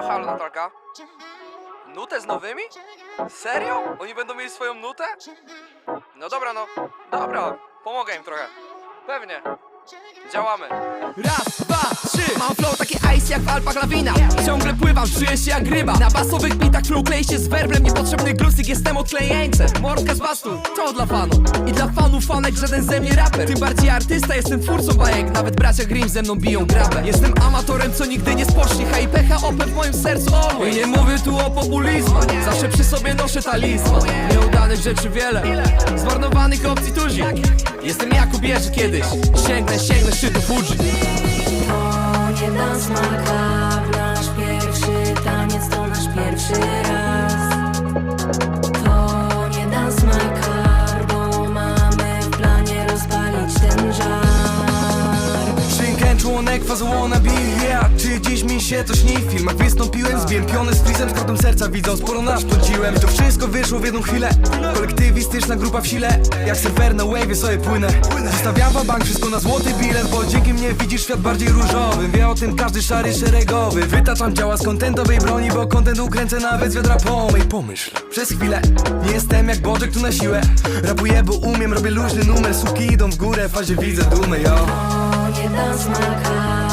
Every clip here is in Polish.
No halo Natalka. Nutę z nowymi? Serio? Oni będą mieli swoją nutę? No dobra, no. Dobra, pomogę im trochę. Pewnie. Działamy. Raz, dwa, trzy. Mam flow taki ice jak w Alpach lawina. Ciągle pływam, czuję się jak ryba. Na basowych bitach flow klei się z werblem. Niepotrzebny glusik, jestem odklejeńcem. Mordka z bastu, to dla fanów I dla fanów fanek żaden ze mnie raper. Tym bardziej artysta, jestem twórcą bajek. Nawet bracia Grimm ze mną biją grabę Jestem amatorem, co nigdy nie spocznie Hej, PHOP w moim sercu always. I nie mówię tu o populizmie. Zawsze przy sobie noszę talizman. Nieudanych rzeczy wiele. Zmarnowanych opcji tuzi. Jestem Jakub Jerzy kiedyś. Sięgnę, sięgnę szczytu Fuji To nie dans macabre, nasz pierwszy taniec to nasz pierwszy raz. To nie dans macabre, bo mamy w planie rozpalić ten żar. Szynkę, członek, fazłona, yeah Czy się to śni? W filmach wystąpiłem Zwiępiony z frizem, z serca widzą Sporo naszkodziłem To wszystko wyszło w jedną chwilę. Kolektywistyczna grupa w sile. Jak surfer na wave sobie płynę. Zostawiam bank wszystko na złoty bilet Bo dzięki mnie widzisz świat bardziej różowy. Wie o tym każdy szary, szeregowy. Wytaczam działa z kontentowej broni Bo kontent ukręcę nawet z wiadra pomyj Pomyśl, przez chwilę Nie jestem jak Bożek tu na siłę. Rapuję, bo umiem, robię luźny numer. Suki idą w górę, w fazie widzę dumę, yo. To nie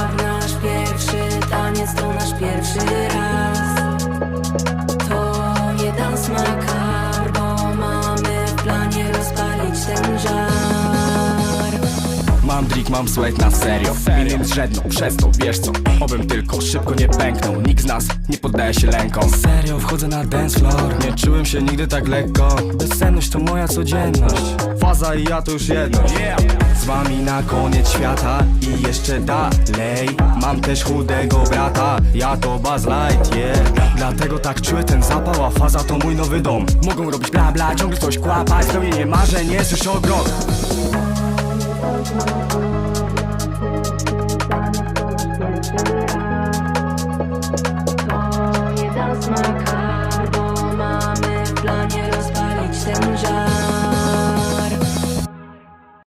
Mam drik, mam sweat na serio. Innym zrzedną, przez to wiesz co? Obym tylko szybko nie pęknął. Nikt z nas nie poddaje się lękom. Serio, wchodzę na dance floor. Nie czułem się nigdy tak lekko. Bezsenność to moja codzienność. Faza i ja to już jedność. Z wami na koniec świata I jeszcze dalej. Mam też chudego brata Ja to Buzz Light, yeah Dlatego tak czuję ten zapał A faza to mój nowy dom. Mogą robić bla bla, ciągle coś kłapać Spełnienie marzeń jest już o grok Thank you.